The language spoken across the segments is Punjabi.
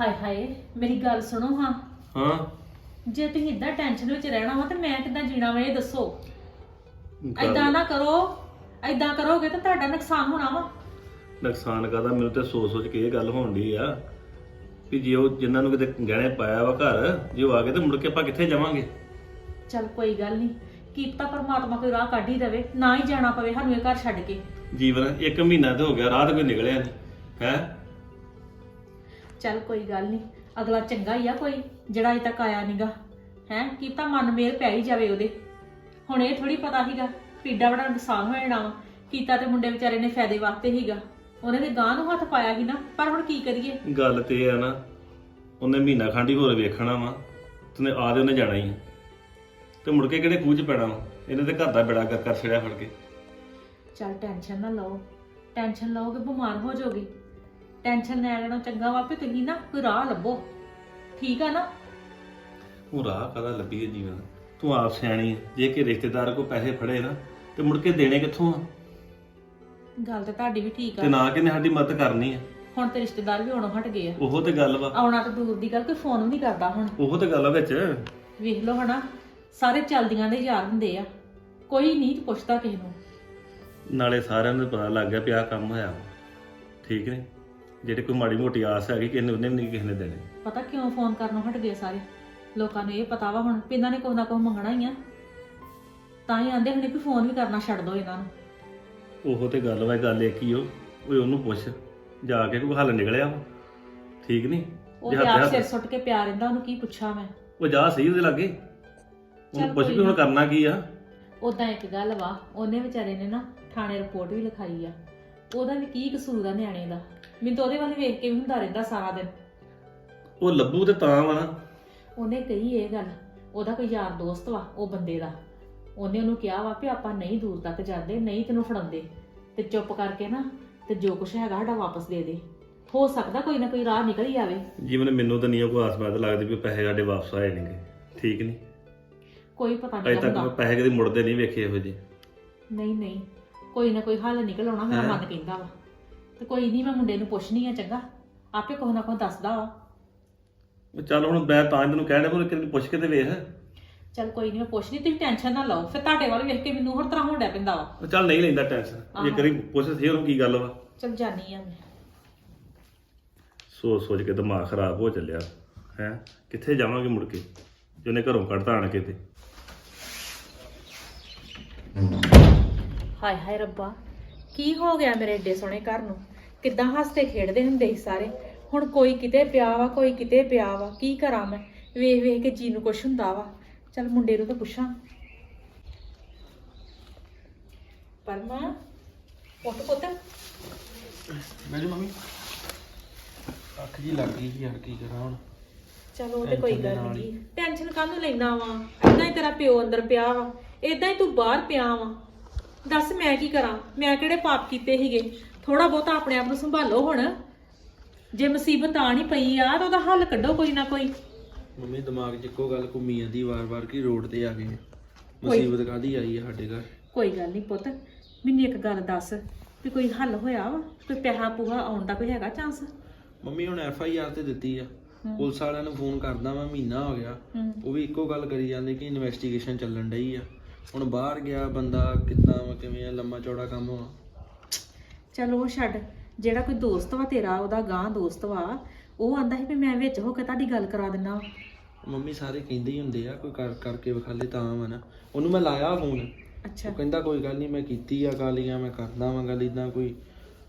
ਹਾਏ ਹਾਏ ਮੇਰੀ ਗੱਲ ਸੁਣੋ ਹਾਂ। ਹਾਂ। ਜੇ ਤੁਸੀਂ ਇਦਾਂ ਟੈਨਸ਼ਨ ਵਿੱਚ ਰਹਿਣਾ ਵਾ ਤੇ ਮੈਂ ਕਿੱਦਾਂ ਜੀਣਾ ਵਾ ਇਹ ਦੱਸੋ। ਐਦਾਂ ਨਾ ਕਰੋ ਐਦਾਂ ਕਰੋਗੇ ਤਾਂ ਤੁਹਾਡਾ ਨੁਕਸਾਨ ਹੋਣਾ ਵਾ। ਨੁਕਸਾਨ ਕਰਦਾ ਮੈਨੂੰ ਤੇ ਸੋਚ ਸੋਚ ਕੇ ਇਹ ਗੱਲ ਹੋਣ ਦੀ ਆ ਵੀ ਜੇ ਉਹ ਜਿਨ੍ਹਾਂ ਨੂੰ ਕਿਤੇ ਗਹਿਣੇ ਪਾਇਆ ਵਾ ਘਰ ਜੇ ਉਹ ਆ ਗਏ ਤੇ ਮੁੜ ਕੇ ਆਪਾਂ ਕਿੱਥੇ ਜਾਵਾਂਗੇ? ਚੱਲ ਕੋਈ ਗੱਲ ਨਹੀਂ ਕੀ ਪਤਾ ਪਰਮਾਤਮਾ ਕੋਈ ਰਾਹ ਕੱਢ ਹੀ ਦੇਵੇ ਨਾ ਹੀ ਜਾਣਾ ਪਵੇ ਸਾਨੂੰ ਇਹ ਘਰ ਛੱਡ ਕੇ। ਜੀਵਨ ਇੱਕ ਮਹੀਨਾ ਤੇ ਹੋ ਗਿਆ ਰਾਤ ਕੋਈ ਨਿਕਲਿਆ ਨਹੀਂ ਹੈ? ਚੱਲ ਕੋਈ ਗੱਲ ਨਹੀਂ ਅਗਲਾ ਚੰਗਾ ਹੀ ਆ ਕੋਈ ਜਿਹੜਾ ਅਜੇ ਤੱਕ ਆਇਆ ਨਹੀਂਗਾ ਹੈ ਕੀ ਤਾਂ ਮਨ ਮੇਰ ਪੈ ਹੀ ਜਾਵੇ ਉਹਦੇ। ਹੁਣ ਇਹ ਥੋੜੀ ਪਤਾ ਸੀਗਾ ਪੀਡਾ ਬੜਾ ਨੁਕਸਾਨ ਹੋ ਜਾਣਾ ਵਾ ਕੀਤਾ ਤੇ ਮੁੰਡੇ ਵਿਚਾਰੇ ਨੇ ਫਾਇਦੇ ਵਾਸਤੇ ਹੀਗਾ ਉਹਨੇ ਤੇ ਗਾਂ ਨੂੰ ਹੱਥ ਪਾਇਆ ਸੀ ਨਾ ਪਰ ਹੁਣ ਕੀ ਕਰੀਏ? ਗੱਲ ਤੇ ਇਹ ਆ ਨਾ ਉਹਨੇ ਮਹੀਨਾ ਖੰਡ ਹੀ ਹੋਰ ਵੇਖਣਾ ਵਾ ਤੇ ਆ ਦੇ ਉਹਨੇ ਜਾਣਾ ਹੀ ਆ। ਤੇ ਮੁੜ ਕੇ ਕਿਹੜੇ ਖੂਹ ਚ ਪੈਣਾ ਵਾ ਇਹਨੇ ਤੇ ਘਰ ਦਾ ਬੇੜਾ ਕਰ ਕਰ ਛੜਿਆ ਫੜ ਕੇ। ਚੱਲ ਟੈਨਸ਼ਨ ਨਾ ਲਓ ਟੈਨਸ਼ਨ ਲਓਗੇ ਬਿਮਾਰ ਹੋ ਜਾਓਗੇ। ਟੈਨਸ਼ਨ ਲੈਣਾ ਚੰਗਾ ਵਾ ਵੀ ਤੁਸੀਂ ਨਾ ਕੋਈ ਰਾਹ ਲੱਭੋ। ਠੀਕ ਆ ਨਾ? ਉਹ ਰਾਹ ਕਾਹਦਾ ਲੱਭੀਏ ਜੀਵਨ? ਤੂੰ ਆਪ ਸਿਆਣੀ ਆ। ਜੇ ਕਿ ਰਿਸ਼ਤੇਦਾਰ ਕੋ ਪੈਸੇ ਫੜੇ ਨਾ ਤੇ ਮੁੜ ਕੇ ਦੇਣੇ ਕਿੱਥੋਂ ਆ? ਗੱਲ ਤੇ ਤੁਹਾਡੀ ਵੀ ਠੀਕ ਤੇ ਆ ਨਾ ਕਿਨੇ ਸਾਡੀ ਮਦਦ ਕਰਨੀ ਆ। ਹੁਣ ਤੇ ਰਿਸ਼ਤੇਦਾਰ ਵੀ ਆਉਣੋਂ ਹਟ ਗਏ ਆ। ਉਹੋ ਤੇ ਗੱਲ ਵਾ। ਆਉਣਾ ਤਾਂ ਦੂਰ ਦੀ ਗੱਲ ਕੋਈ ਫੋਨ ਵੀ ਨਹੀਂ ਕਰਦਾ ਹੁਣ। ਉਹੋ ਤੇ ਗੱਲ ਆ ਵਿੱਚ। ਵੇਖ ਲਓ ਹਨਾ ਸਾਰੇ ਚਲਦੀਆਂ ਦੇ ਯਾਰ ਹੁੰਦੇ ਆ। ਕੋਈ ਨਹੀਂ ਪੁੱਛਦਾ ਕਿਸੇ ਨੂੰ। ਨਾਲੇ ਸਾਰਿਆਂ ਨੂੰ ਪਤਾ ਲੱਗ ਗਿਆ ਵੀ ਆਹ ਕੰਮ ਹੋਇਆ ਵਾ। ਠੀਕ ਨੇ? ਜਿਹੜੇ ਕੋਈ ਮਾੜੀ ਮੋਟੀ ਆਸ ਹੈਗੀ ਕਿ ਇਹਨੇ ਉਹਨੇ ਵੀ ਨਹੀਂ ਕਿਸੇ ਨੇ ਦੇਣੇ। ਪਤਾ ਕਿਉਂ ਫੋਨ ਕਰਨੋਂ ਹਟ ਗਏ ਸਾਰੇ? ਲੋਕਾਂ ਨੂੰ ਇਹ ਪਤਾ ਵਾ ਹੁਣ ਵੀ ਇਹਨਾਂ ਨੇ ਕੁਛ ਨਾ ਕੁਛ ਮੰਗਣਾ ਹੀ ਆ। ਤਾਂ ਹੀ ਆਂਦੇ ਹੁਣੇ ਵੀ ਫੋਨ ਵੀ ਕਰਨਾ ਛੱਡ ਦੋ ਇਹਨਾਂ ਨੂੰ। ਉਹੋ ਤੇ ਗੱਲ ਵਾ ਗੱਲ ਇੱਕ ਹੀ ਉਹ ਓਏ ਉਹਨੂੰ ਪੁੱਛ ਜਾ ਕੇ ਕੋਈ ਹੱਲ ਨਿਕਲਿਆ ਵਾ। ਠੀਕ ਨਹੀਂ ਉਹ ਤੇ ਆਪ ਸਿਰ ਸੁੱਟ ਕੇ ਪਿਆ ਰਹਿੰਦਾ ਉਹਨੂੰ ਕੀ ਪੁੱਛਾਂ ਮੈਂ? ਉਹ ਜਾ ਸਹੀ ਉਹਦੇ ਲਾਗੇ। ਚੱਲ ਉਹਨੂੰ ਪੁੱਛ ਕੋਈ ਵੀ ਹੁਣ ਨਾ। ਕਰਨਾ ਕੀ ਆ। ਉਦਾਂ ਇੱਕ ਗੱਲ ਵਾ ਉਹਨੇ ਵਿਚਾਰੇ ਨੇ ਨਾ ਥਾਣੇ ਰਿਪੋਰਟ ਵੀ ਲਿਖਾਈ ਆ। ਉਹਦਾ ਵੀ ਕੀ ਕਸੂਰ ਆ ਨਿਆਣੇ ਦਾ? ਮੈਨੂੰ ਤਾਂ ਉਹਦੇ ਵੱਲ ਵੇਖ ਕੇ ਵੀ ਹੁੰਦਾ ਰਹਿੰਦਾ ਸਾਰਾ ਦਿਨ। ਉਹ ਲੱਭੂ ਤੇ ਤਾਂ ਵਾ ਨਾ। ਉਹਨੇ ਕਹੀ ਇਹ ਗੱਲ ਉਹਦਾ ਕੋਈ ਯਾਰ ਦੋਸਤ ਵਾ ਉਹ ਬੰਦੇ ਦਾ। ਉਹਨੇ ਉਹਨੂੰ ਕਿਹਾ ਵਾ ਵੀ ਆਪਾਂ ਨਹੀਂ ਦੂਰ ਤੱਕ ਜਾਂਦੇ ਨਹੀਂ ਤੈਨੂੰ ਫੜਾਉਂਦੇ। ਤੇ ਚੁੱਪ ਕਰਕੇ ਨਾ ਤੇ ਜੋ ਕੁਛ ਹੈਗਾ ਸਾਡਾ ਵਾਪਸ ਦੇ ਦੇ। ਹੋ ਸਕਦਾ ਕੋਈ ਨਾ ਕੋਈ ਰਾਹ ਨਿਕਲ ਹੀ ਆਵੇ। ਜੀਵਨ ਮੈਨੂੰ ਤਾਂ ਨਹੀਂ ਕੋਈ ਆਸ-ਬਾਦ ਲੱਗਦੀ ਵੀ ਪੈਸੇ ਸਾਡੇ ਵਾਪਸ ਆਏ ਨਹੀਂਗੇ ਠੀਕ ਨਹੀਂ? ਕੋਈ ਪਤਾ ਅਜੇ ਨਹੀਂ ਤੱਕ ਮੈਂ ਹੁੰਦਾ ਪੈਸੇ ਕਦੇ ਮੁੜਦੇ ਨਹੀਂ ਵੇਖੇ ਇਹੋ ਜਿਹੇ। ਨਹੀਂ ਨਹੀਂ। ਕੋਈ ਨਾ ਕੋਈ ਹੱਲ ਨਿਕਲ ਆਉਣਾ ਮੇਰਾ? ਮਨ ਕਹਿੰਦਾ ਵਾ। ਤੇ ਕੋਈ ਨਹੀਂ ਮੈਂ ਮੁੰਡੇ ਨੂੰ ਪੁੱਛਣੀ ਆ ਚੰਗਾ। ਆਪੇ ਕੁਛ ਨਾ ਕੁਛ ਦੱਸਦਾ ਵਾ। ਉਹ ਚੱਲ ਹੁਣ ਮੈਂ ਤਾਂ ਤੈਨੂੰ ਕਹਿਣਾ ਕੋਈ ਕਿਤੇ ਪੁੱਛ ਕੇ ਤੇ ਵੇਖ। ਚੱਲ ਕੋਈ ਨਹੀਂ ਮੈਂ ਪੁੱਛਣੀ ਤੁਸੀਂ ਟੈਨਸ਼ਨ ਨਾ ਲਓ। ਫਿਰ ਤੁਹਾਡੇ ਵੱਲ ਵੇਖ ਕੇ ਮੈਨੂੰ ਹੋਰ ਤਰ੍ਹਾਂ ਹੋਣ ਪੈਂਦਾ ਵਾ। ਉਹ ਚੱਲ ਨਹੀਂ ਲੈਂਦਾ ਟੈਨਸ਼ਨ ਜੇ। ਕਰੀ ਪੁੱਛ ਸੀ ਉਹਨੂੰ ਕੀ ਗੱਲ ਵਾ? ਚੱਲ ਜਾਨੀ ਆ ਮੈਂ। ਸੋਚ ਸੋਚ ਕੇ ਦਿਮਾਗ ਖਰਾਬ ਹੋ ਚੱਲਿਆ। ਹੈ? ਕਿੱਥੇ ਜਾਵਾਂਗੇ ਮੁੜ ਕੇ? ਜੇ ਉਹਨੇ ਘਰੋਂ ਕੱਢਤਾ ਆਣ ਕੇ ਤੇ। ਹਾਏ ਹਾਏ ਰੱਬਾ ਕੀ ਹੋ ਗਿਆ ਮੇਰੇ ਏਡੇ ਸੋਹਣੇ ਘਰ ਨੂੰ? ਕਿੱਦਾਂ ਹੱਸਦੇ ਖੇਡਦੇ ਹੁੰਦੇ ਸੀ ਸਾਰੇ? ਹੁਣ ਕੋਈ ਕਿਤੇ ਪਿਆ ਵਾ ਕੋਈ ਕਿਤੇ ਪਿਆ ਵਾ ਕੀ ਕਰਾਂ ਮੈਂ? ਵੇਖ ਵੇਖ ਕੇ ਜੀ ਨੂੰ ਕੁਛ ਹੁੰਦਾ ਵਾ। ਚੱਲ ਮੁੰਡੇ ਨੂੰ ਤਾਂ ਪੁੱਛਾਂ। ਪਰਮਾ ਪੁੱਤ। ਪੁੱਤ ਮੈਨੂੰ ਮੰਮੀ ਅੱਖ ਜੀ ਲੱਗ ਗਈ ਯਾਰ ਕੀ ਕਰਾਂ ਹੁਣ? ਚਲੋ ਉਹ ਤੇ ਕੋਈ ਗੱਲ ਨਹੀਂ ਟੈਨਸ਼ਨ ਕਾਹਨੂੰ ਲੈਣਾ ਵਾ? ਏਦਾਂ ਹੀ ਤੇਰਾ ਪਿਓ ਅੰਦਰ ਪਿਆ ਵਾ। ਏਦਾਂ ਹੀ ਤੂੰ ਬਾਹਰ ਪਿਆ ਵਾ। ਦੱਸ ਮੈਂ ਕੀ ਕਰਾਂ? ਮੈਂ ਕਿਹੜੇ ਪਾਪ ਕੀਤੇ ਸੀਗੇ? ਥੋੜਾ ਬਹੁਤਾ ਆਪਣੇ ਆਪ ਨੂੰ ਸੰਭਾਲੋ ਹੁਣ। ਜੇ ਮੁਸੀਬਤ ਆ ਨਹੀਂ ਪਈ ਆ ਤਾਂ ਉਹਦਾ ਹੱਲ ਕੱਢੋ ਕੋਈ ਨਾ ਕੋਈ। ਮੰਮੀ ਦਿਮਾਗ 'ਚ ਇੱਕੋ ਗੱਲ ਘੁੰਮੀ ਜਾਂਦੀ ਵਾਰ-ਵਾਰ ਕਿ ਰੋਡ ਤੇ ਆ ਗਏ। ਮੁਸੀਬਤ ਕਾਦੀ ਆਈ ਹੈ ਸਾਡੇ ਘਰ? ਕੋਈ ਗੱਲ ਨਹੀਂ ਪੁੱਤ ਮੈਨੂੰ ਇੱਕ ਗੱਲ ਦੱਸ। ਵੀ ਕੋਈ ਹੱਲ ਹੋਇਆ ਵਾ? ਕੋਈ ਪੈਸਾ ਪੂਹਾ ਆਉਣ ਦਾ ਕੋਈ ਹੈਗਾ ਚਾਂਸ ਮੰਮੀ ਹੁਣ ਐਫ ਆਈ ਆਰ ਤੇ ਦਿੱਤੀ ਆ। ਪੁਲਿਸ ਵਾਲਿਆਂ ਨੂੰ ਫੋਨ ਕਰਦਾ ਮੈਂ ਮਹੀਨਾ ਹੋ ਗਿਆ। ਹੂੰ। ਉਹ ਵੀ ਇੱਕੋ ਗੱਲ ਕਰੀ ਜਾਂਦੇ ਕਿ ਇਨਵੈਸਟੀਗੇਸ਼ਨ ਚੱਲਣ ਡਈ ਆ। ਹੁਣ ਬਾਹਰ ਗਿਆ ਬੰਦਾ ਕਿੱਦਾਂ ਵਾ ਕਿਵੇਂ ਆ ਲੰਮਾ ਚੌੜਾ ਕੰਮ ਆ ਚਲੋ ਉਹ ਛੱਡ ਜਿਹੜਾ ਕੋਈ ਦੋਸਤ ਵਾ ਤੇਰਾ ਉਹਦਾ ਗਾਂ ਦੋਸਤ ਵਾ ਉਹ ਆਂਦਾ ਸੀ ਵੀ ਮੈਂ ਵਿੱਚ ਹੋ ਕੇ ਤੁਹਾਡੀ ਗੱਲ ਕਰਾ ਦਿੰਦਾ ਮੰਮੀ ਸਾਰੇ ਕਹਿੰਦੇ ਹੀ ਹੁੰਦੇ ਆ ਕੋਈ ਕਰ ਕਰਕੇ ਵਿਖਾਲੇ ਤਾਂ ਵਾ ਨਾ। ਉਹਨੂੰ ਮੈਂ ਲਾਇਆ ਫੋਨ। ਅੱਛਾ। ਉਹ ਕਹਿੰਦਾ ਕੋਈ ਗੱਲ ਨਹੀਂ ਮੈਂ ਕੀਤੀ ਆ ਗਾਲੀਆਂ ਮੈਂ ਕਰਦਾ ਵਾਂ ਗੱਲ ਇਦਾਂ ਕੋਈ।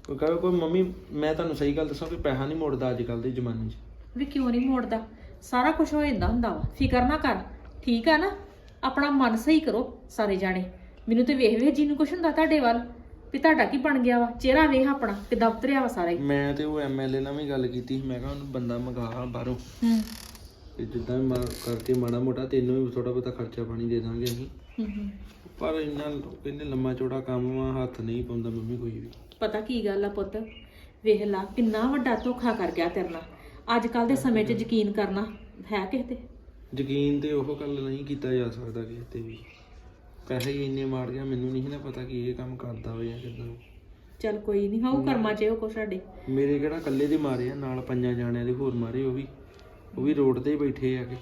ਕੋਈ ਕਹੇ ਕੋਈ ਮੰਮੀ ਮੈਂ ਤੁਹਾਨੂੰ ਸਹੀ ਗੱਲ ਦੱਸਾਂ ਕਿ ਪੈਸਾ ਨਹੀਂ ਮੁੜਦਾ ਅੱਜ ਕੱਲ ਦੇ ਜ਼ਮਾਨੇ 'ਚ। ਵੀ ਕਿਉਂ ਨਹੀਂ ਮੋੜਦਾ? ਸਾਰਾ ਕੁਝ ਹੋ ਜਾਂਦਾ ਹੁੰਦਾ ਵਾ। ਫਿਕਰ ਨਾ ਕਰ। ਠੀਕ ਆ ਨਾ? ਆਪਣਾ ਮਨ ਸਹੀ ਕਰੋ ਸਾਰੇ ਜਾਣੇ। ਮੈਨੂੰ ਤੇ ਵੇਖ ਵੇਖ ਜੀ ਨੂੰ ਕੁਛ ਹੁੰਦਾ ਤੁਹਾਡੇ ਵੱਲ ਵੀ ਤੁਹਾਡਾ ਕੀ ਬਣ ਗਿਆ ਵਾ? ਚਿਹਰਾ ਵੇਖ ਆਪਣਾ ਕਿੱਦਾਂ ਉਤਰਿਆ ਵਾ ਸਾਰਾ। ਹੀ ਮੈਂ ਤੇ ਉਹ ਐਮਐਲਏ ਨਾਲ ਵੀ ਗੱਲ ਕੀਤੀ ਸੀ ਮੈਂ ਕਿਹਾ ਉਹਨੂੰ ਬੰਦਾ ਮੰਗਾ ਬਾਹਰੋਂ। ਹੂੰ। ਤੇ ਜਿੱਦਾਂ ਵੀ ਮਾ- ਕਰਕੇ ਮਾੜਾ ਮੋਟਾ ਤੈਨੂੰ ਵੀ ਥੋੜਾ ਬਹੁਤਾ ਖਰਚਾ ਪਾਣੀ ਦੇ ਦਾਂਗੇ ਅਸੀਂ। ਹੂੰ ਹੂੰ। ਪਰ ਇੰਨਾ ਕਹਿੰਦੇ ਲੰਮਾ ਚੌੜਾ ਕੰਮ ਵਾ ਹੱਥ ਨਹੀਂ ਪਾਉਂਦਾ ਮੰਮੀ ਕੋਈ ਵੀ। ਪਤਾ ਕੀ ਗੱਲ ਆ ਪੁੱਤ? ਵੇਖ ਲਾ ਕਿੰਨਾ ਵੱਡਾ ਧੋਖਾ ਕਰ ਗਿਆ ਤੇਰੇ ਨਾਲ। ਅੱਜ ਕੱਲ ਦੇ ਸਮੇਂ 'ਚ ਯਕੀਨ ਕਰਨਾ ਹੈ ਕਿਸੇ ਤੇ। ਯਕੀਨ ਤੇ ਉਹ ਗੱਲ ਨਹੀਂ ਕੀਤਾ ਜਾ ਸਕਦਾ ਕਿਸੇ ਤੇ ਵੀ। ਪੈਸੇ ਹੀ ਇੰਨੇ ਮਾਰ ਗਿਆ ਮੈਨੂੰ ਨਹੀਂ ਸੀ ਨਾ ਪਤਾ ਕਿ ਇਹ ਕੰਮ ਕਰਦਾ ਹੋਇਆ ਜਾਂ ਕਿੱਦਾਂ। ਚੱਲ ਕੋਈ ਨਹੀਂ ਹਾਉ ਕਰਮਾ ਚ ਉਹ ਕੋ ਸਾਡੇ। ਮੇਰੇ ਕਿਹੜਾ ਇਕੱਲੇ ਦੇ ਮਾਰੇ ਆ ਨਾਲ ਪੰਜਾਂ ਜਾਣਿਆਂ ਦੇ ਹੋਰ ਮਾਰੇ ਉਹ ਵੀ। ਉਹ ਵੀ ਰੋਡ ਤੇ ਹੀ ਬੈਠੇ ਆ ਕੇ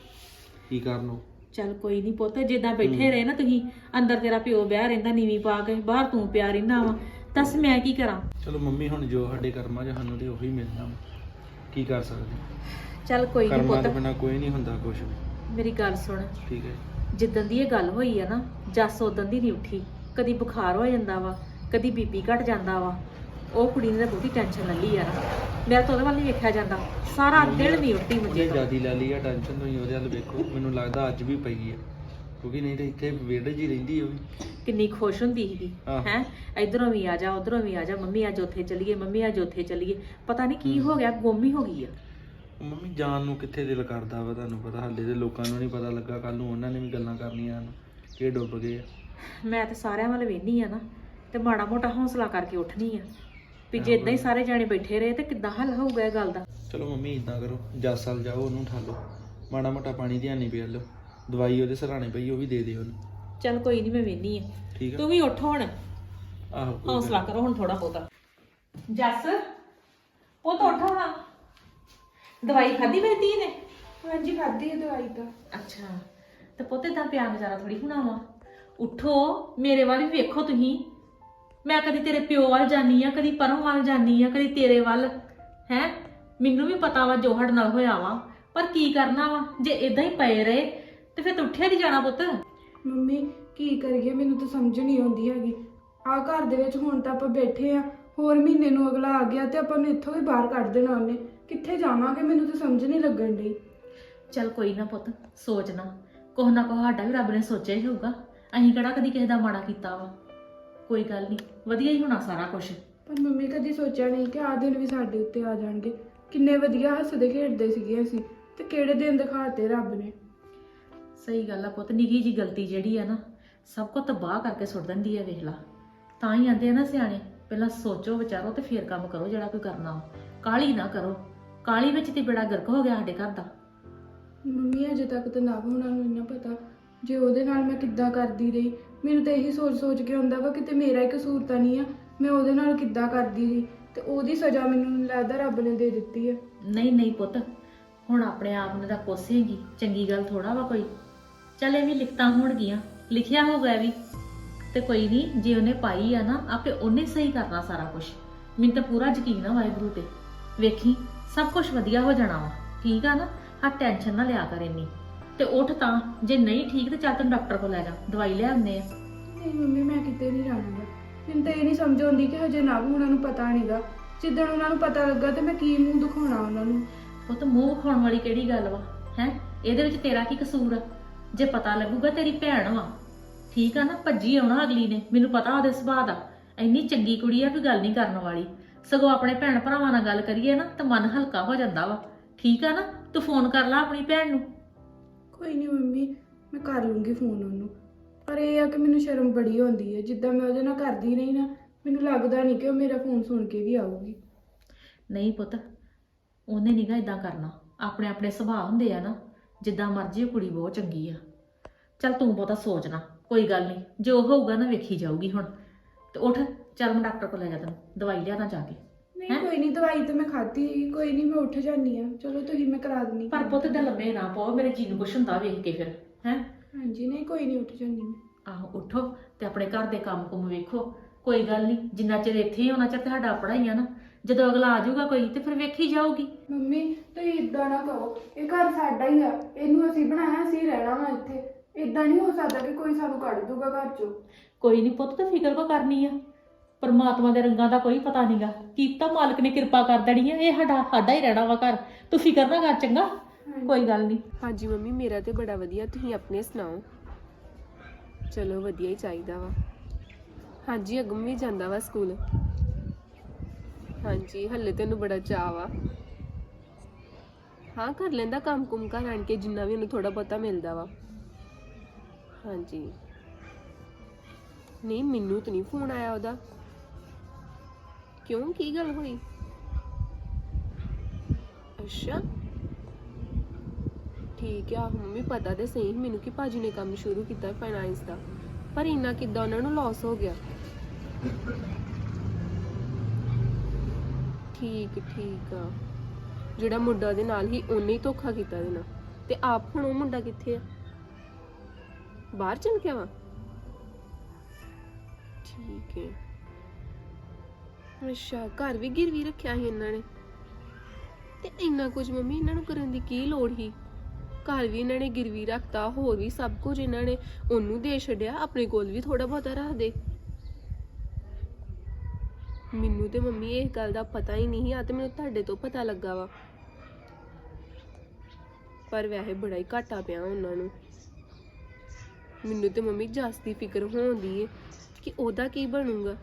ਕੀ ਕਰਨ ਉਹ। ਚੱਲ ਕੋਈ ਨਹੀਂ ਪੁੱਤ ਜਿੱਦਾਂ ਬੈਠੇ ਰਹੇ ਨਾ ਤੁਸੀਂ ਅੰਦਰ ਤੇਰਾ ਪਿਓ ਵਿਆਹ ਰਹਿੰਦਾ ਨੀਵੀਂ ਪਾ ਕੇ ਬਾਹਰ ਤੂੰ ਪਿਆ ਰਹਿੰਦਾ ਵਾ। ਦੱਸ ਮੈਂ ਕੀ ਕਰਾਂ? ਚਲੋ ਮੰਮੀ ਹੁਣ ਜੋ ਸਾਡੇ ਕਰਮਾਂ 'ਚ ਸਾਨੂੰ ਤੇ ਉਹੀ ਮਿਲਣਾ ਵਾ। ਕੀ ਕਰ ਸਕਦੇ? ਚੱਲ ਕੋਈ ਨਹੀਂ ਕਰਮਾਂ ਪੁੱਤ। ਤੋਂ ਬਿਨਾ ਕੋਈ ਨਹੀਂ ਹੁੰਦਾ ਕੁਝ ਵੀ। ਮੇਰੀ ਗੱਲ ਸੁਣ। ਠੀਕ ਹੈ ਜਿੱਦਣ ਦੀ ਇਹ ਗੱਲ ਹੋਈ ਆ ਨਾ ਜੱਸ ਉਦੋਂ ਦੀ ਨਹੀਂ ਉੱਠੀ। ਕਦੀ ਬੁਖਾਰ ਹੋ ਜਾਂਦਾ ਵਾ ਕਦੀ ਬੀਪੀ ਘਟ ਜਾਂਦਾ ਵਾ। ਉਹ ਕੁੜੀ ਨੇ ਤਾਂ ਬਹੁਤੀ ਟੈਨਸ਼ਨ ਲੈ ਲਈ ਯਾਰ। ਮੇਰਾ ਤਾਂ ਉਹਦੇ ਵੱਲ ਨਹੀਂ ਵੇਖਿਆ ਜਾਂਦਾ। ਸਾਰਾ ਦਿਨ ਨਹੀਂ ਉੱਠੀ ਉਹਨੇ ਮੁੰਜੇ ਤੋਂ। ਜਿਆਦੀ ਲੈ ਲਈ ਆ ਟੈਨਸ਼ਨ ਤੋਂ ਹੀ ਉਹਦੇ ਵੱਲ ਵੇਖੋ। ਮੈਨੂੰ ਲੱਗਦਾ ਅੱਜ ਵੀ ਪਈ ਹੈ ਕਿਉਂਕਿ ਨਹੀਂ ਤਾਂ ਇੱਥੇ ਵਿਹੜੇ 'ਚ ਹੀ ਰਹਿੰਦੀ ਉਹ ਵੀ। ਕਿੰਨੀ ਖੁਸ਼ ਹੁੰਦੀ ਸੀਗੀ ਆਹ। ਹੈ? ਇਧਰੋਂ ਵੀ ਆ ਜਾ ਉਧਰੋਂ ਵੀ ਆ ਜਾ। ਮੰਮੀ ਅੱਜ ਉੱਥੇ ਚੱਲੀਏ ਮੰਮੀ ਅੱਜ ਉੱਥੇ ਚੱਲੀਏ। ਪਤਾ ਨਹੀਂ ਕੀ ਹੋ ਗਿਆ ਗੁੰਮ ਹੀ ਹੋ ਗਈ ਆ। ਮੰਮੀ ਜਾਣ ਨੂੰ ਕਿੱਥੇ ਦਿਲ ਕਰਦਾ ਵਾ ਤੁਹਾਨੂੰ ਪਤਾ ਹਾਲੇ ਦੇ ਲੋਕਾਂ ਨੂੰ ਨਹੀਂ ਪਤਾ ਲੱਗਾ ਕੱਲ ਨੂੰ ਉਹਨਾਂ ਨੇ ਵੀ ਗੱਲਾਂ ਕਰਨੀਆਂ ਹਨ ਕਿ ਇਹ ਡੁੱਬ ਗਏ ਆ। ਮੈਂ ਤੇ ਸਾਰਿਆਂ ਵੱਲ ਵੇਹਨੀ ਆ ਨਾ ਤੇ ਮਾੜਾ ਮੋਟਾ ਹੌਸਲਾ ਕਰਕੇ ਉੱਠਣੀ ਆ ਵੀ ਜੇ ਇਦਾਂ ਹੀ ਸਾਰੇ ਜਾਣੇ ਬੈਠੇ ਰਹੇ ਤੇ ਕਿੱਦਾਂ ਹੱਲ ਹੋਊਗਾ ਇਹ ਗੱਲ ਦਾ? ਚਲੋ ਮੰਮੀ ਇਦਾਂ ਕਰੋ ਜੱਸ ਵੱਲ ਜਾਓ ਉਹਨੂੰ ਉਠਾ ਲਓ ਮਾੜਾ ਮੋਟਾ ਪਾਣੀ ਧਿਆਨ ਨਹੀਂ ਪਿਆ ਲਓ ਦਵਾਈ ਉਹਦੇ ਸਰਾਣੇ ਪਈ ਉਹ ਵੀ ਦੇ ਦਿਓ ਉਹਨੂੰ। ਚੱਲ ਕੋਈ ਨਹੀਂ ਮੈਂ ਵੇਹਨੀ ਆ। ਠੀਕ ਆ। ਤੂੰ ਵੀ ਉੱਠ ਹੁਣ। ਆਹੋ ਕੋਈ ਗੱਲ ਹੌਸਲਾ ਕਰੋ ਹੁਣ ਥੋੜਾ ਬਹੁਤਾ। ਜੱਸ ਉਹ ਤਾਂ ਉੱਠ ਹੁਣ। ਦਵਾਈ ਖਾਦੀ ਮੇਰੀ ਧੀ ਨੇ? ਹਾਂਜੀ ਖਾਧੀ ਹੈ ਦਵਾਈ ਤਾਂ। ਅੱਛਾ ਤੇ ਪੁੱਤ ਇਦਾਂ ਪਿਆ ਨਜ਼ਾਰਾ ਥੋੜੀ ਹੁਣਾਵਾ ਉਠੋ ਮੇਰੇ ਵੱਲ ਵੀ ਵੇਖੋ ਤੁਸੀਂ। ਮੈਂ ਕਦੀ ਤੇਰੇ ਪਿਓ ਵੱਲ ਜਾਨੀ ਆ ਕਦੀ ਪਰੋਂ ਵੱਲ ਜਾਨੀ ਆ ਕਦੀ ਤੇਰੇ ਵੱਲ। ਹੈ? ਮੈਨੂੰ ਵੀ ਪਤਾ ਵਾ ਜੋ ਸਾਡੇ ਨਾਲ ਹੋਇਆ ਵਾ। ਪਰ ਕੀ ਕਰਨਾ ਵਾ? ਜੇ ਇਦਾਂ ਹੀ ਪਏ ਰਹੇ ਤੇ ਫਿਰ ਤੂੰ ਉੱਠਿਆ ਨਹੀਂ ਜਾਣਾ ਪੁੱਤ। ਮੰਮੀ ਕੀ ਕਰੀਏ? ਮੈਨੂੰ ਤਾਂ ਸਮਝ ਨਹੀਂ ਆਉਂਦੀ ਹੈਗੀ। ਆ ਘਰ ਦੇ ਵਿੱਚ ਹੁਣ ਤਾਂ ਆਪਾਂ ਬੈਠੇ ਆ। ਹੋਰ ਮਹੀਨੇ ਨੂੰ ਅਗਲਾ ਆ ਗਿਆ ਤੇ ਆਪਾਂ ਨੂੰ ਇੱਥੋਂ ਵੀ ਬਾਹਰ ਕੱਢ ਦੇਣਾ ਉਹਨੇ। ਕਿੱਥੇ ਜਾਵਾਂਗੇ? ਮੈਨੂੰ ਤਾਂ ਸਮਝ ਨਹੀਂ ਲੱਗਣ ਡਈ। ਚੱਲ ਕੋਈ ਨਾ ਪੁੱਤ ਸੋਚਣਾ ਕੋਹ ਨਾ ਕੋਹ ਸਾਡਾ ਵੀ ਰੱਬ ਨੇ ਸੋਚਿਆ ਹੀ ਹੋਊਗਾ। ਅਸੀਂ ਕਿਹੜਾ ਕਦੀ ਕਿਸੇ ਦਾ ਮਾੜਾ ਕੀਤਾ ਵਾ। ਕੋਈ ਗੱਲ ਨਹੀਂ ਵਧੀਆ ਹੀ ਹੋਣਾ ਸਾਰਾ ਕੁਝ ਪਰ ਮੰਮੀ ਕਦੀ ਸੋਚਿਆ ਨਹੀਂ ਕਿ ਆ ਦਿਨ ਵੀ ਸਾਡੇ ਉੱਤੇ ਆ ਜਾਣਗੇ। ਕਿੰਨੇ ਵਧੀਆ ਹੱਸਦੇ ਖੇਡਦੇ ਸੀਗੇ ਅਸੀਂ ਤੇ ਕਿਹੜੇ ਦਿਨ ਦਿਖਾਤੇ ਰੱਬ ਨੇ। ਸਹੀ ਗੱਲ ਆ ਪੁੱਤ ਨਿੱਕੀ ਜੀ ਗਲਤੀ ਜਿਹੜੀ ਆ ਨਾ ਸਭ ਕੁਝ ਤਬਾਹ ਕਰਕੇ ਸੁੱਟ ਦਿੰਦੀ ਆ ਵੇਖ ਲਾ। ਤਾਂ ਹੀ ਆਂਦੇ ਆ ਨਾ ਸਿਆਣੇ ਪਹਿਲਾਂ ਸੋਚੋ ਵਿਚਾਰੋ ਤੇ ਫੇਰ ਕੰਮ ਕਰੋ ਜਿਹੜਾ ਕੋਈ ਕਰਨਾ ਵਾ। ਕਾਲੀ ਨਾ ਕਰੋ। ਕਾਲੀ ਵਿੱਚ ਤੇ ਬੜਾ ਗਰਕ ਹੋ ਗਿਆ ਸਾਡੇ ਘਰ ਦਾ। ਮੰਮੀ ਅਜੇ ਤੱਕ ਤਾਂ ਨਾ ਉਹਨਾਂ ਨੂੰ ਇੰਨਾ ਪਤਾ। ਜੇ ਉਹਦੇ ਨਾਲ ਮੈਂ ਕਿੱਦਾਂ ਕਰਦੀ ਰਹੀ ਮੈਨੂੰ ਤਾਂ ਇਹੀ ਸੋਚ ਸੋਚ ਕੇ ਹੁੰਦਾ ਵਾ ਕਿਤੇ ਮੇਰਾ ਹੀ ਕਸੂਰ ਤਾਂ ਨਹੀਂ ਆ ਮੈਂ ਉਹਦੇ ਨਾਲ ਕਿੱਦਾਂ ਕਰਦੀ ਰਹੀ। ਤੇ ਉਹਦੀ ਸਜ਼ਾ ਮੈਨੂੰ ਲੱਗਦਾ ਰੱਬ ਨੇ ਦੇ ਦਿੱਤੀ ਹੈ ਨਹੀਂ ਨਹੀਂ ਪੁੱਤ ਹੁਣ ਆਪਣੇ ਆਪ ਨੂੰ ਤਾਂ ਕੋਸੇਗੀ ਚੰਗੀ ਗੱਲ ਥੋੜਾ ਵਾ ਕੋਈ। ਚੱਲ ਇਹ ਵੀ ਲਿਖਤਾਂ ਹੋਣਗੀਆਂ ਲਿਖਿਆ ਹੋਗਾ ਵੀ। ਤੇ ਕੋਈ ਨਹੀਂ ਜੇ ਉਹਨੇ ਪਾਈ ਆ ਨਾ ਆਪੇ ਉਹਨੇ ਸਹੀ ਕਰਨਾ ਸਾਰਾ ਕੁਝ ਮੈਨੂੰ ਤਾਂ ਪੂਰਾ ਯਕੀਨ ਆ ਵਾਹਿਗੁਰੂ ਤੇ। ਵੇਖੀ। ਸਭ ਕੁਝ ਵਧੀਆ ਹੋ ਜਾਣਾ ਵਾ ਠੀਕ ਆ ਨਾ? ਆ ਟੈਨਸ਼ਨ ਨਾ ਲਿਆ ਕਰ ਇੰਨੀ। ਤੇ ਉੱਠ ਤਾਂ ਜੇ ਨਹੀਂ ਠੀਕ ਤੇ ਚੱਲ ਤੈਨੂੰ ਡਾਕਟਰ ਕੋਲ ਲੈ ਜਾ ਦਵਾਈ ਲੈ ਆਉਂਦੇ ਆ। ਨਹੀਂ ਮੰਮੀ ਮੈਂ ਕਿਤੇ ਨਹੀਂ ਜਾਣਾਗਾ। ਮੈਨੂੰ ਤਾਂ ਇਹ ਨਹੀਂ ਸਮਝ ਆਉਂਦੀ ਕਿ ਹਜੇ ਨਾ ਉਹਨਾਂ ਨੂੰ ਪਤਾ ਨਹੀਂਗਾ। ਜਿੱਦਣ ਉਹਨਾਂ ਨੂੰ ਪਤਾ ਲੱਗਾ ਤੇ ਮੈਂ ਕੀ ਮੂੰਹ ਦਿਖਾਉਣਾ ਉਹਨਾਂ ਨੂੰ। ਪੁੱਤ ਮੂੰਹ ਖਾਣ ਵਾਲੀ ਕਿਹੜੀ ਗੱਲ ਵਾ ਹੈ? ਇਹਦੇ ਵਿੱਚ ਤੇਰਾ ਕੀ ਕਸੂਰ ਆ? ਜੇ ਪਤਾ ਲੱਗੂਗਾ ਤੇਰੀ ਭੈਣ ਵਾ। ਠੀਕ ਆ ਨਾ? ਭੱਜੀ ਆਉਣਾ ਅਗਲੀ ਨੇ। ਮੈਨੂੰ ਪਤਾ ਉਹਦੇ ਸੁਭਾਅ ਦਾ। ਇੰਨੀ ਚੰਗੀ ਕੁੜੀ ਆ ਕੋਈ ਗੱਲ ਨਹੀਂ ਕਰਨ ਵਾਲੀ। ਸਗੋਂ ਆਪਣੇ ਭੈਣ ਭਰਾਵਾਂ ਨਾਲ ਗੱਲ ਕਰੀਏ ਨਾ ਤਾਂ ਮਨ ਹਲਕਾ ਹੋ ਜਾਂਦਾ ਵਾ। ਠੀਕ ਆ ਨਾ? ਤੂੰ ਫੋਨ ਕਰ ਲੈ ਆਪਣੀ ਭੈਣ ਨੂੰ। ਕੋਈ ਨਹੀਂ ਮੰਮੀ ਮੈਂ ਕਰ ਲੂੰਗੀ ਫੋਨ ਉਹਨੂੰ। ਪਰ ਇਹ ਆ ਕਿ ਮੈਨੂੰ ਸ਼ਰਮ ਬੜੀ ਆਉਂਦੀ ਹੈ ਜਿੱਦਾਂ ਮੈਂ ਉਹਦੇ ਨਾਲ ਕਰਦੀ ਨਹੀਂ ਨਾ ਮੈਨੂੰ ਲੱਗਦਾ ਨਹੀਂ ਕਿ ਉਹ ਮੇਰਾ ਫੋਨ ਸੁਣ ਕੇ ਵੀ ਆਊਗੀ। ਨਹੀਂ ਪੁੱਤ ਉਹਨੇ ਨੀਗਾ ਇਦਾਂ ਕਰਨਾ। ਆਪਣੇ ਆਪਣੇ ਸੁਭਾਅ ਹੁੰਦੇ ਆ ਨਾ ਜਿੱਦਾਂ ਮਰਜ਼ੀ ਉਹ ਕੁੜੀ ਬਹੁਤ ਚੰਗੀ ਆ। ਚੱਲ ਤੂੰ ਬਹੁਤਾ ਸੋਚ ਨਾ ਕੋਈ ਗੱਲ ਨਹੀਂ। ਜੋ ਹੋਊਗਾ ਨਾ ਵੇਖੀ ਜਾਊਗੀ ਹੁਣ। ਤੇ ਉੱਠ। ਚੱਲ ਮੈਂ ਡਾਕਟਰ ਕੋਲ ਲੈ ਜਾ ਤੈਨੂੰ ਦਵਾਈ ਲਿਆ ਤਾਂ ਜਾ ਕੇ। ਨਹੀਂ ਕੋਈ ਨਹੀਂ ਦਵਾਈ ਤਾਂ ਮੈਂ ਖਾਧੀ ਸੀ ਕੋਈ ਨਹੀਂ ਮੈਂ ਉੱਠ ਜਾਨੀ ਆ ਚਲੋ ਤੁਸੀਂ ਮੈਂ ਕਰਾ ਦਿੰਨੀ ਪਰ ਪੁੱਤ ਦਾ ਲੰਮੇ ਨਾ ਪਾਓ ਮੇਰੇ ਜੀ ਨੂੰ ਕੁਛ ਹੁੰਦਾ ਵੇਖ ਕੇ ਫਿਰ ਹੈ? ਹਾਂਜੀ ਨਹੀਂ ਕੋਈ ਨਹੀਂ ਉੱਠ ਜਾਨੀ ਮੈਂ। ਆਹੋ ਉਠੋ ਤੇ ਆਪਣੇ ਘਰ ਦੇ ਕੰਮ ਕੁਮ ਵੇਖੋ। ਕੋਈ ਗੱਲ ਨਹੀਂ ਜਿੰਨਾ ਚਿਰ ਇੱਥੇ ਹੀ ਹੋਣਾ ਚਿਰ ਤੁਹਾਡਾ ਆਪਣਾ ਹੀ ਆ ਨਾ। ਜਦੋਂ ਅਗਲਾ ਆ ਜਾਊਗਾ ਕੋਈ ਤੇ ਫਿਰ ਵੇਖੀ ਜਾਊਗੀ। ਮੰਮੀ ਤੁਸੀਂ ਇਦਾਂ ਨਾ ਕਹੋ ਇਹ ਘਰ ਸਾਡਾ ਹੀ ਆ। ਇਹਨੂੰ ਅਸੀਂ ਬਣਾਇਆ ਅਸੀਂ ਰਹਿਣਾ ਵਾ ਇੱਥੇ। ਇਦਾਂ ਨਹੀਂ ਹੋ ਸਕਦਾ ਕਿ ਕੋਈ ਸਾਨੂੰ ਕੱਢ ਦੂਗਾ ਘਰ ਚੋਂ। ਕੋਈ ਨਹੀਂ ਪੁੱਤ ਤੇ ਫਿਕਰ ਕੋ ਕਰਨੀ ਆ? ਪਰਮਾਤਮਾ ਦੇ ਰੰਗਾਂ ਦਾ ਕੋਈ ਪਤਾ ਨਹੀਂਗਾ ਕੀਤਾ ਮਾਲਕ ਨੇ ਕਿਰਪਾ ਕਰ ਦੇਣੀ ਆ ਇਹ ਸਾਡਾ ਸਾਡਾ ਹੀ ਰਹਿਣਾ ਵਾ ਘਰ। ਤੂੰ ਫਿਕਰ ਨਾ ਕਰ ਚੰਗਾ ਕੋਈ ਗੱਲ ਨਹੀਂ ਹਾਂਜੀ ਮੰਮੀ ਮੇਰਾ ਤੇ ਬੜਾ ਵਧੀਆ ਤੁਸੀਂ ਆਪਣੇ ਸੁਣਾਓ? ਚਲੋ ਵਧੀਆ ਹੀ ਚਾਹੀਦਾ ਵਾ। ਹਾਂਜੀ ਅਗਮ ਵੀ ਜਾਂਦਾ ਵਾ ਸਕੂਲ। ਹਾਂਜੀ ਹੱਲੇ ਤੈਨੂੰ ਬੜਾ ਚਾਅ ਵਾ। ਹਾਂ ਕਰ ਲੈਂਦਾ ਕੰਮ ਕੁਮ ਘਰ ਆਣ ਕੇ ਜਿੰਨਾ ਵੀ ਉਹਨੂੰ ਥੋੜਾ ਬਹੁਤਾ ਮਿਲਦਾ ਵਾ। ਹਾਂਜੀ। ਨਹੀਂ ਮੈਨੂੰ ਤਾਂ ਨਹੀਂ ਫੋਨ ਆਇਆ ਉਹਦਾ। ਕਿਉਂ? ਕੀ ਗੱਲ ਹੋਈ? ਅੱਛਾ। ਠੀਕ ਆ, ਮੰਮੀ ਪਤਾ ਤੇ ਸਹੀ, ਮੈਨੂੰ ਕਿ ਭਾਜੀ ਨੇ ਕੰਮ ਸ਼ੁਰੂ ਕੀਤਾ ਫਾਈਨਾਂਸ ਦਾ? ਪਰ ਇੰਨਾ ਕਿੱਦਾਂ ਉਹਨਾਂ ਨੂੰ ਲਾਸ ਹੋ ਗਿਆ? ਠੀਕ ਠੀਕ ਆ। ਜਿਹੜਾ ਮੁੰਡਾ ਦੇ ਨਾਲ ਹੀ ਉਹਨੇ ਹੀ ਧੋਖਾ ਕੀਤਾ ਦੇ ਨਾਲ। ਤੇ ਆਪ ਹੁਣ ਉਹ ਮੁੰਡਾ ਕਿੱਥੇ ਆ? ਬਾਹਰ ਚਲ ਗਿਆ ਵਾ? ਠੀਕ ਹੈ। ਅੱਛਾ ਘਰ ਵੀ ਗਿਰਵੀ ਰੱਖਿਆ ਸੀ ਇਹਨਾਂ ਨੇ। ਤੇ ਇੰਨਾ ਕੁਝ ਮੰਮੀ ਇਹਨਾਂ ਨੂੰ ਕਰਨ ਦੀ ਕੀ ਲੋੜ ਸੀ? ਘਰ ਵੀ ਇਹਨਾਂ ਨੇ ਗਿਰਵੀ ਰੱਖਤਾ, ਹੋਰ ਵੀ ਸਭ ਕੁਝ ਇਹਨਾਂ ਨੇ ਉਹਨੂੰ ਦੇ ਛੱਡਿਆ, ਆਪਣੇ ਕੋਲ ਵੀ ਥੋੜਾ ਬਹੁਤਾ ਰੱਖ ਦੇ। ਮੈਨੂੰ ਤੇ ਮੰਮੀ ਇਹ ਗੱਲ ਦਾ ਪਤਾ ਹੀ ਨਹੀਂ ਆ ਤੇ ਮੈਨੂੰ ਤੁਹਾਡੇ ਤੋਂ ਪਤਾ ਲੱਗਾ ਵਾ। ਪਰ ਵੈਸੇ ਬੜਾ ਹੀ ਘਾਟਾ ਪਿਆ ਉਹਨਾਂ ਨੂੰ। ਮੈਨੂੰ ਤੇ ਮੰਮੀ ਜਸ ਦੀ ਫਿਕਰ ਹੋਉਂਦੀ ਏ ਕਿ ਉਹਦਾ ਕੀ ਬਣੂਗਾ।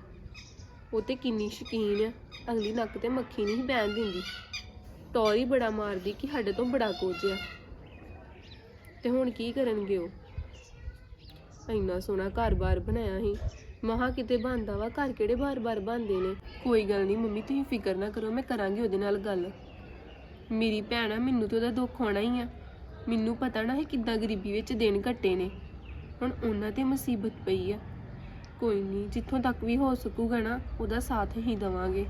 ਉਹ ਤੇ ਕਿੰਨੀ ਸ਼ਕੀਨ ਆ। ਅਗਲੀ ਨੱਕ ਤੇ ਮੱਖੀ ਨਹੀਂ ਬੈਣ ਦਿੰਦੀ। ਟੌਰ ਬੜਾ ਮਾਰਦੀ ਕਿ ਸਾਡੇ ਤੋਂ ਬੜਾ ਕੁਝ ਆ। ਤੇ ਹੁਣ ਕੀ ਕਰਨਗੇ ਉਹ? ਇੰਨਾ ਸੋਹਣਾ ਘਰ-ਬਾਰ ਬਣਾਇਆ ਸੀ। ਮਹਾ ਕਿਤੇ ਬਣਦਾ ਵਾ, ਘਰ ਕਿਹੜੇ ਬਾਰ-ਬਾਰ ਬਣਦੇ ਨੇ? ਕੋਈ ਗੱਲ ਨਹੀਂ ਮੰਮੀ, ਤੁਸੀਂ ਫਿਕਰ ਨਾ ਕਰੋ, ਮੈਂ ਕਰਾਂਗੀ ਉਹਦੇ ਨਾਲ ਗੱਲ। ਮੇਰੀ ਭੈਣ ਆ, ਮੈਨੂੰ ਤਾਂ ਉਹਦਾ ਦੁੱਖ ਹੋਣਾ ਹੀ ਆ। ਮੈਨੂੰ ਪਤਾ ਨਾ ਹੈ ਕਿੱਦਾਂ ਗਰੀਬੀ ਵਿੱਚ ਦਿਨ ਕੱਟੇ ਨੇ। ਹੁਣ ਉਹਨਾਂ ਤੇ ਮੁਸੀਬਤ ਪਈ ਆ। ਕੋਈ ਨਹੀਂ, ਜਿੱਥੋਂ ਤੱਕ ਵੀ ਹੋ ਸਕੂਗਾ ਨਾ, ਉਹਦਾ ਸਾਥ ਹੀ ਦਵਾਂਗੇ।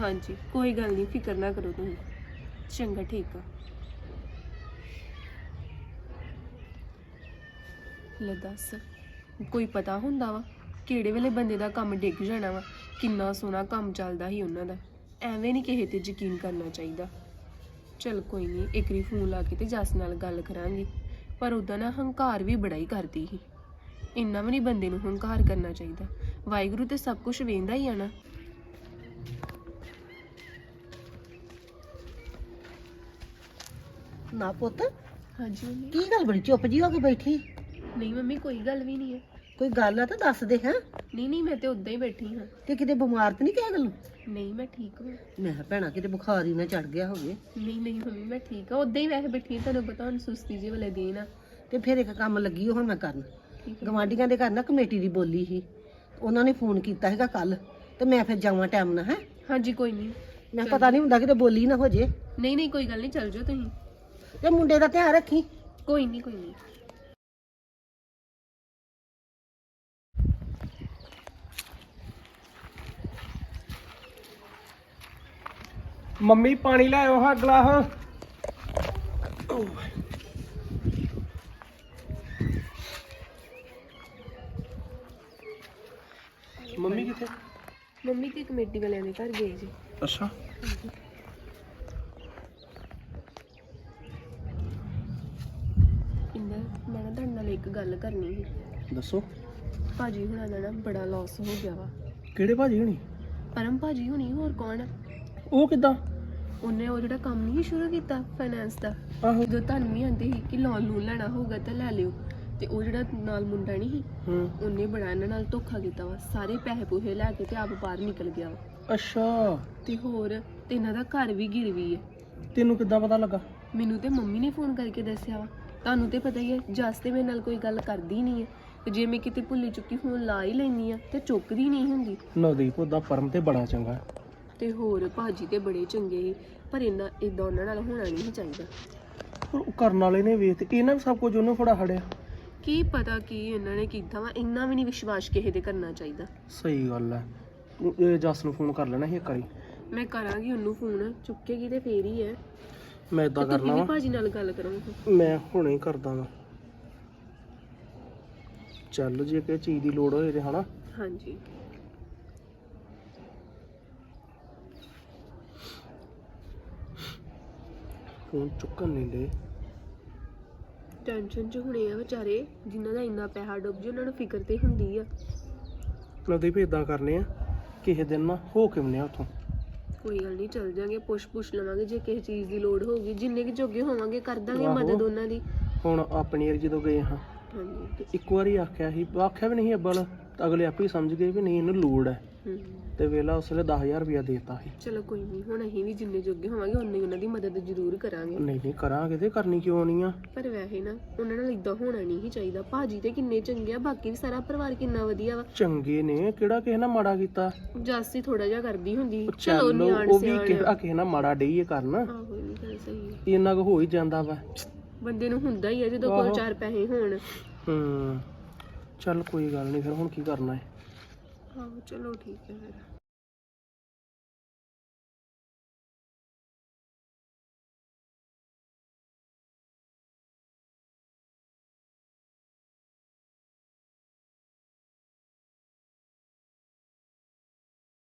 ਹਾਂਜੀ, ਕੋਈ ਗੱਲ ਨਹੀਂ, ਫਿਕਰ ਨਾ ਕਰੋ ਤੁਸੀਂ। ਚੰਗਾ, ਠੀਕ ਆ। ਲੈ ਦੱਸ, ਕੋਈ ਪਤਾ ਹੁੰਦਾ ਵਾ ਕਿਹੜੇ ਵੇਲੇ ਬੰਦੇ ਦਾ ਕੰਮ ਡਿੱਗ ਜਾਣਾ ਵਾ? ਕਿੰਨਾ ਸੋਹਣਾ ਕੰਮ ਚੱਲਦਾ ਸੀ ਉਹਨਾਂ ਦਾ। ਐਵੇਂ ਨਹੀਂ ਕਿਸੇ ਤੇ ਯਕੀਨ ਕਰਨਾ ਚਾਹੀਦਾ। ਚਲ ਕੋਈ ਨਹੀਂ, ਇੱਕ ਵਾਰੀ ਫੋਨ ਲਾ ਕੇ ਤੇ ਜੱਸ ਨਾਲ ਗੱਲ ਕਰਾਂਗੀ। ਪਰ ਉਹਦਾ ਨਾ ਹੰਕਾਰ ਵੀ ਬੜਾ ਹੀ ਕਰਦੀ ਸੀ। ਇੰਨਾ ਵੀ ਨਹੀਂ ਬੰਦੇ ਨੂੰ ਹੰਕਾਰ ਕਰਨਾ ਚਾਹੀਦਾ। ਵਾਹਿਗੁਰੂ ਤੇ ਸਭ ਕੁਝ ਵੇਂਦਾ ਹੀ ਆ ਨਾ। ਨਾ ਪੁੱਤ ਹਾਂਜੀ ਮੰਮੀ। ਕੀ ਗੱਲ ਬੜੀ ਚੁੱਪ ਜੀ ਹੋ ਕੇ ਬੈਠੀ? ਨਹੀਂ ਮੰਮੀ ਕੋਈ ਗੱਲ ਵੀ ਨਹੀਂ ਹੈ ਕੋਈ ਗੱਲ ਆ ਤਾਂ ਦੱਸ ਦੇ ਹੈ? ਨਹੀਂ ਨਹੀਂ ਮੈਂ ਤੇ ਉਦਾਂ ਹੀ ਬੈਠੀ ਹਾਂ। ਤੇ ਕਿਤੇ ਬਿਮਾਰ ਤੇ ਨਹੀਂ ਕਿਸੇ ਗੱਲੋਂ? ਨਹੀਂ ਮੈਂ ਠੀਕ ਹਾਂ। ਮੈਂ ਕਿਹਾ ਭੈਣਾ ਕਿਤੇ ਬੁਖਾਰ ਹੀ ਨਾ ਚੜ ਗਿਆ ਹੋਵੇ। ਨਹੀਂ ਨਹੀਂ ਮੰਮੀ ਮੈਂ ਠੀਕ ਹਾਂ। ਉਦਾਂ ਹੀ ਵੈਸੇ ਬੈਠੀ ਹਾਂ, ਤੁਹਾਨੂੰ ਪਤਾ ਹੁਣ ਸੁਸਤੀ ਜਿਹੀ ਵਾਲੇ ਦਿਨ ਆ। ਤੇ ਫਿਰ ਇੱਕ ਕੰਮ ਲੱਗੀ ਉਹ ਹੁਣ ਮੈਂ ਕਰਨ। ਗਵਾਂਢੀਆਂ ਦੇ ਘਰ ਨਾ ਕਮੇਟੀ ਦੀ ਬੋਲੀ ਸੀ। ਉਹਨਾਂ ਨੇ ਫੋਨ ਕੀਤਾ ਹੈਗਾ ਕੱਲ ਤੇ ਮੈਂ ਫਿਰ ਜਾਵਾਂ ਟਾਈਮ ਨਾਲ ਹੈ? ਹਾਂਜੀ ਕੋਈ ਨਹੀਂ ਮੈਂ ਪਤਾ ਨਹੀਂ ਹੁੰਦਾ ਕਿਤੇ ਬੋਲੀ ਨਾ ਹੋ ਜੇ। ਨਹੀਂ ਨਹੀਂ ਕੋਈ ਗੱਲ ਨਹੀਂ ਚੱਲ ਜਾਓ ਤੁਸੀਂ। ਤੇ ਮੁੰਡੇ ਦਾ ਧਿਆਨ ਰੱਖੀ। ਕੋਈ ਨਹੀਂ ਕੋਈ ਨਹੀਂ ਮੰਮੀ ਪਾਣੀ ਲੈ ਆਓ ਹਾਂ ਗਲਾਸ। ਮੰਮੀ ਤੇ ਕਮੇਟੀ ਵਾਲਿਆਂ ਦੇ ਘਰ ਗਏ ਜੀ। ਅੱਛਾ। ਇੰਦਰ ਮੈਂ ਨਾ ਤੁਹਾਡੇ ਨਾਲ ਇੱਕ ਗੱਲ ਕਰਨੀ ਸੀ। ਦੱਸੋ। ਭਾਜੀ ਹੁਣਾਂ ਦਾ ਨਾ ਬੜਾ ਲਾਸ ਹੋ ਗਿਆ ਵਾ। ਕਿਹੜੇ ਭਾਜੀ ਹੋਣੀ? ਪਰਮ ਭਾਜੀ ਹੁਣੀ ਹੋਰ ਕੌਣ ਆ? ਉਹ ਕਿਦਾਂ? ਉਹਨੇ ਉਹ ਜਿਹੜਾ ਕੰਮ ਨਹੀਂ ਸ਼ੁਰੂ ਕੀਤਾ ਫਾਈਨੈਂਸ ਦਾ। ਆਹੋ। ਜਦੋਂ ਤੁਹਾਨੂੰ ਵੀ ਆਂਦੇ ਸੀ ਕਿ ਲੋਨ ਲੂਨ ਲੈਣਾ ਹੋਊਗਾ ਤਾਂ ਲੈ ਲਿਓ। ਤੇ ਉਹ ਜਿਹੜਾ ਨਾਲ ਮੁੰਡਾ ਨਹੀਂ ਸੀ ਹੂੰ। ਉਹਨੇ ਬੜਾ ਇਹਨਾਂ ਨਾਲ ਧੋਖਾ ਕੀਤਾ ਵਾ। ਸਾਰੇ ਪੈਸੇ ਪੂਹੇ ਲੈ ਕੇ ਤੇ ਆਪ ਬਾਹਰ ਨਿਕਲ ਗਿਆ ਵਾ। ਅੱਛਾ। ਤੇ ਹੋਰ ਤੇ ਇਹਨਾਂ ਦਾ ਘਰ ਵੀ ਗਿਰਵੀ ਹੈ ਤੈਨੂੰ ਕਿੱਦਾਂ ਪਤਾ ਲੱਗਾ? ਮੈਨੂੰ ਤੇ ਮੰਮੀ ਨੇ ਫੋਨ ਕਰਕੇ ਦੱਸਿਆ ਵਾ। ਤੁਹਾਨੂੰ ਤੇ ਪਤਾ ਹੀ ਹੈ ਜਸ ਤੇ ਮੇਰੇ ਨਾਲ ਕੋਈ ਗੱਲ ਕਰਦੀ ਨਹੀਂ ਹੈ ਤੇ ਜੇ ਮੈਂ ਕਿਤੇ ਭੁੱਲੀ ਚੁੱਕੀ ਫੋਨ ਲਾ ਹੀ ਲੈਣੀ ਆ ਤੇ ਚੁੱਕਦੀ ਨਹੀਂ ਹੁੰਦੀ। ਨਵਦੀਪ ਉਹਦਾ ਪਰਮ ਤੇ ਬੜਾ ਚੰਗਾ। ਤੇ ਹੋਰ ਭਾਜੀ ਤੇ ਬੜੇ ਚੰਗੇ ਸੀ ਪਰ ਇੰਨਾ ਇਦਾਂ ਉਹਨਾਂ ਨਾਲ ਹੋਣਾ ਨਹੀਂ ਸੀ ਚਾਹੀਦਾ। ਪਰ ਉਹ ਕਰਨ ਵਾਲੇ ਨੇ ਵੇਖ ਤੇ ਇਹਨਾਂ ਵੀ ਸਭ ਕੁਝ ਉਹਨੂੰ ਫੜਾ ਖੜਿਆ ਕੀ ਪਤਾ ਕੀ ਇਹਨਾਂ ਨੇ ਕੀਤਾ ਵਾ ਇੰਨਾ ਵੀ ਨਹੀਂ ਵਿਸ਼ਵਾਸ ਕਿਸੇ ਤੇ ਕਰਨਾ ਚਾਹੀਦਾ। ਸਹੀ ਗੱਲ ਹੈ ਇਹ ਜਸ ਨੂੰ ਫੋਨ ਕਰ ਲੈਣਾ ਸੀ ਇੱਕ ਵਾਰੀ। ਮੈਂ ਕਰਾਂਗੀ ਉਹਨੂੰ ਫੋਨ ਚੁੱਕੇਗੀ ਤੇ ਫੇਰ ਹੀ ਹੈ ਮੈਂ ਇਦਾਂ ਕਰਨਾ ਵੀ ਵਾ। ਭਾਜੀ ਨਾਲ ਗੱਲ ਕਰੋ ਮੈਂ ਹੁਣੇ ਹੀ ਕਰਦਾ ਵਾਂ। ਚੱਲ ਜੇ ਕਿਸੇ ਚੀਜ਼ ਦੀ ਲੋੜ ਹੋਏ ਤੇ ਹਨਾ। ਹਾਂਜੀ। ਫੋਨ ਚੁੱਕਣ ਨਹੀਂ ਦੇ। ਟੈਨਸ਼ਨ ਚ ਹੁਣੇ ਆ ਵਿਚਾਰੇ ਜਿਨ੍ਹਾਂ ਦਾ ਇੰਨਾ ਪੈਸਾ ਡੁੱਬ ਜੇ ਉਹਨਾਂ ਨੂੰ ਫਿਕਰ ਤੇ ਹੁੰਦੀ ਆ। ਨਵਦੀਪ ਇਦਾਂ ਕਰਨੇ ਆ ਕਿਸੇ ਦਿਨ ਨਾ ਹੋ ਕੇ ਆ ਉੱਥੋਂ। ਕੋਈ ਗੱਲ ਨਹੀਂ ਚੱਲ ਜਾਾਂਗੇ ਪੁੱਛ ਪੁੱਛ ਲਵਾਂਗੇ ਜੇ ਕਿਸੇ ਚੀਜ਼ ਦੀ ਲੋੜ ਹੋਊਗੀ ਜਿੰਨੇ ਕਿ ਜੋਗੇ ਹੋਵਾਂਗੇ ਕਰ ਦਾਂਗੇ ਆਹੋ। ਮਦਦ ਉਹਨਾਂ ਦੀ। ਹੁਣ ਆਪਣੀ ਏਰ ਜਦੋਂ ਗਏ ਹਾਂ ਹਾਂਜੀ। ਤੇ ਇੱਕ ਵਾਰੀ ਆਖਿਆ ਸੀ ਆਖਿਆ ਵੀ ਨਹੀਂ ਅੱਬਲ ਅਗਲੇ ਆਪੇ ਹੀ ਸਮਝ ਗਏ ਵੀ ਨਹੀਂ ਇਹਨੂੰ ਲੋੜ ਹੈ। ਹਮ, ਤੇ ਵੇਲਾ ਉਸ ਵੇਲੇ 10000 ਰੁਪਇਆ ਦੇਤਾ ਸੀ। ਚਲੋ ਕੋਈ ਨਹੀਂ ਹੁਣ ਅਸੀਂ ਵੀ ਜਿੰਨੇ ਜੋਗੇ ਹੋਵਾਂਗੇ ਉਨੇ ਹੀ ਉਹਨਾਂ ਦੀ ਮਦਦ ਜ਼ਰੂਰ ਕਰਾਂਗੇ। ਨਹੀਂ ਨਹੀਂ ਕਰਾਂਗੇ ਤੇ ਕਰਨੀ ਕਿਉਂ ਨਹੀਂ ਆ? ਪਰ ਵੈਸੇ ਨਾ ਉਹਨਾਂ ਨਾਲ ਇਦਾਂ ਹੋਣਾ ਨਹੀਂ ਸੀ ਚਾਹੀਦਾ। ਭਾਜੀ ਤੇ ਕਿੰਨੇ ਚੰਗੇ ਆ ਬਾਕੀ ਵੀ ਸਾਰਾ ਪਰਿਵਾਰ ਕਿੰਨਾ ਵਧੀਆ ਵਾ। ਚੰਗੇ ਨੇ ਕਿਹੜਾ ਕਿਸੇ ਨਾਲ ਮਾੜਾ ਕੀਤਾ? ਜਾਸੀ ਥੋੜਾ ਜਿਹਾ ਕਰਦੀ ਹੁੰਦੀ ਚਲੋ ਚੱਲ ਨਿਆਣ ਉਹ ਵੀ ਸਿਆਣ ਕਿਹੜਾ ਕਿਸੇ ਨਾਲ ਮਾੜਾ ਡਈਏ ਕਰਨ। ਆਹੋ ਇਹ ਵੀ ਗੱਲ ਸਹੀ ਹੈ ਇੰਨਾ ਕੁ ਹੋ ਹੀ ਜਾਂਦਾ ਵਾ। ਬੰਦੇ ਨੂੰ ਹੁੰਦਾ ਹੀ ਹੈ ਜਦੋਂ ਕੋਲ ਆਹੋ। ਚਾਰ ਪੈਸੇ ਹੋਣ। ਹੂੰ ਚੱਲ ਕੋਈ ਗੱਲ ਨਹੀਂ ਫਿਰ ਹੁਣ ਕੀ ਕਰਨਾ ਹੈ ਆਹੋ ਚਲੋ ਠੀਕ ਹੈ ਫਿਰ।